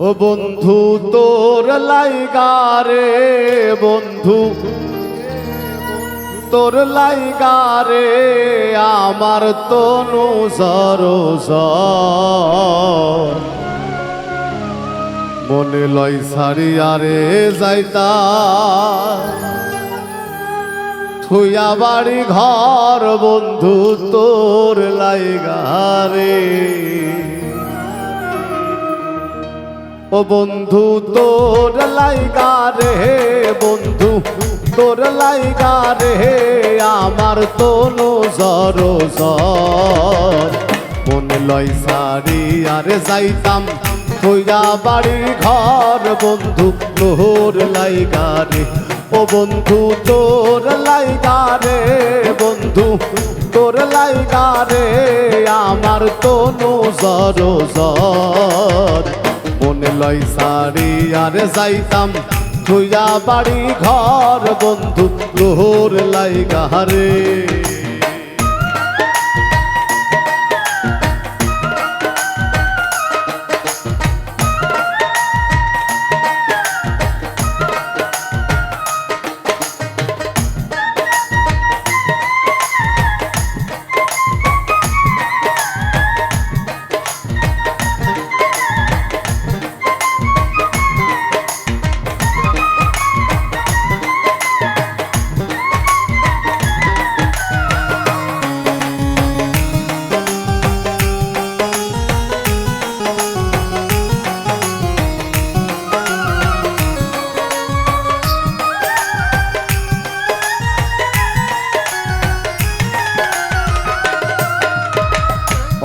ও বন্ধু, তোর লাইগারে বন্ধু। তোর লাইগারে আমার তনু সরস মনে লয় সারিয়ারে যাইতা। থুইয়া বাড়ি ঘর, বন্ধু, তোর লাইগারে ও বন্ধু, তোর লাইগা রে বন্ধু, তোর লাইগা রে আমার তনু জর জর মনে লয় সারি আরে যাইতাম কইরা বাড়ি ঘর, বন্ধু, তোর লাইগা রে। ও বন্ধু, তোর লাইগা রে বন্ধু, তোর লাইগা রে আমার তনু জর জর মনে লয় সারি আর যাইতাম ধুইয়া বাড়ি ঘর বন্ধু প্রহর লাই রে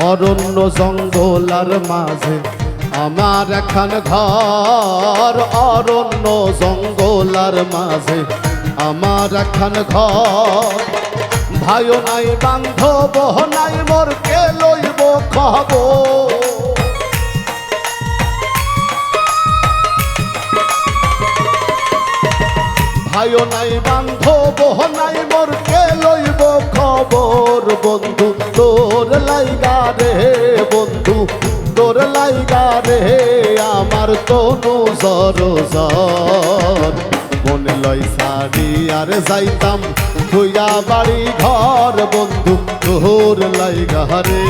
অরণ্য জঙ্গলার মাঝে। আমার এখন ঘর অরণ্য জঙ্গলার মাঝে। আমার এখন ঘর, ভাইও নাই, বান্ধব, নাই, মোর কে লইব খবর? ভাইও নাই, বান্ধব, নাই রে, আমার তনু জর জর মনে লই সারি আর যাইতাম তুইয়া বাড়ি ঘর, বন্ধু তোর লাইগা রে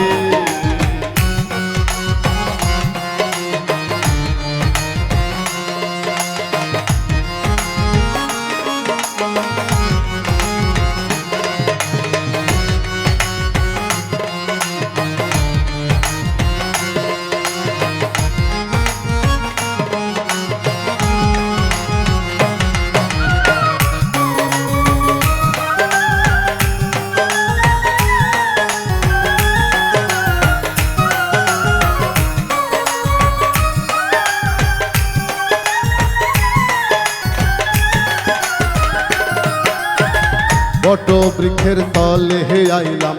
বট বৃক্ষের তলে হে আইলাম।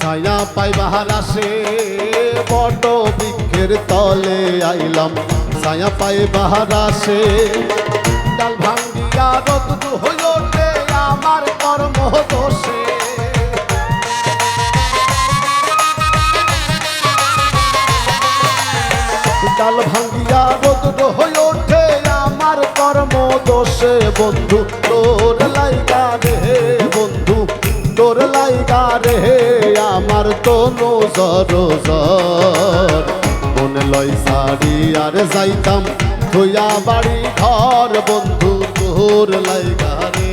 ছায়া পাই বাহার আসে বট বৃক্ষের তলে আইলাম। ছায়া পাই বাহার আসে ডাল ভাঙ্গিয়া রোদ হইল আমার কর্ম দোষে। ডাল ভাঙ্গিয়া রোদ হয়ে ওঠে আমার কর্ম দোষে, বন্ধু। রে আমার তনু জর জর মন লয় সারি আর যাইতাম তুইয়া বাড়ি ঘর, বন্ধু তোর লাইগা রে।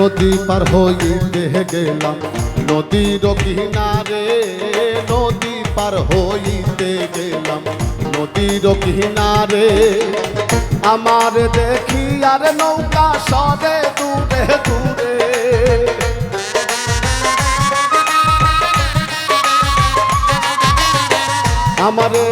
নদী পার হইতে গেলাম। নদীর কিনারে নদী পার হইতে গেলাম। নদীর কিনারে আমার দেখি আর নৌকা সরে দূরে দূরে। আমারে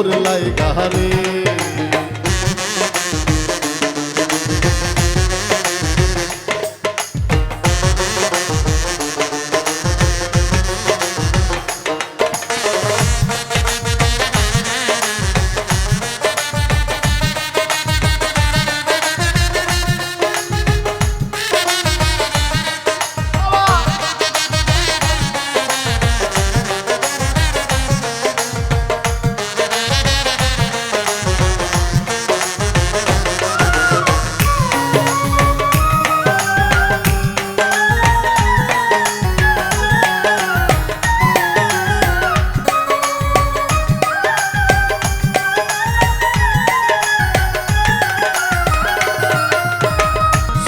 তোর লাইগা রে।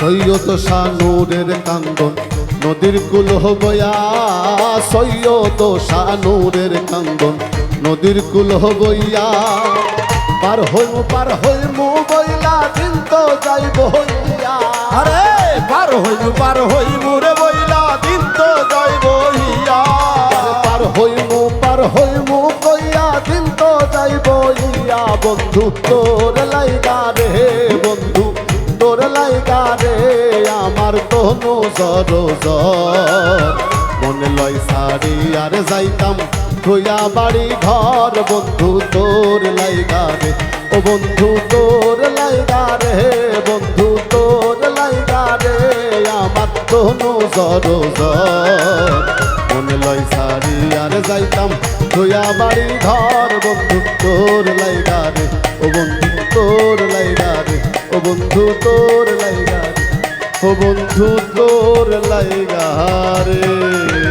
সৈয়দ শানুরের কান্দন নদীর কুল হবয়া সৈয়দ শানুরের কান্দন নদীর কুল হবইয়া পার হইমু পার হইমু বইলা দিন তো যাইব হইয়া। আরে পার হইমু পার হইমু রে বইলা দিন তো যাইব হিয়া পার হইমু পার হইমু কইয়া দিন তো যাইব ইয়া বন্ধু তোর লাইগা রে বন্ধু লাইগা রে আমার তনু জর মনে লয় সারি, আর যাইতাম থইয়া বাড়ি ঘর, বন্ধু তোর লাইগা রে। ও বন্ধু তোর লাইগা রে, বন্ধু তোর লাইগা রে, আমার তনু জর মনে লয় সারি, আর যাইতাম ধুয়া বাড়ি ঘর, বন্ধু তোর লাইগা রে। ও বন্ধু বন্ধু তোর লাইগা ও বন্ধু তোর লাইগা রে।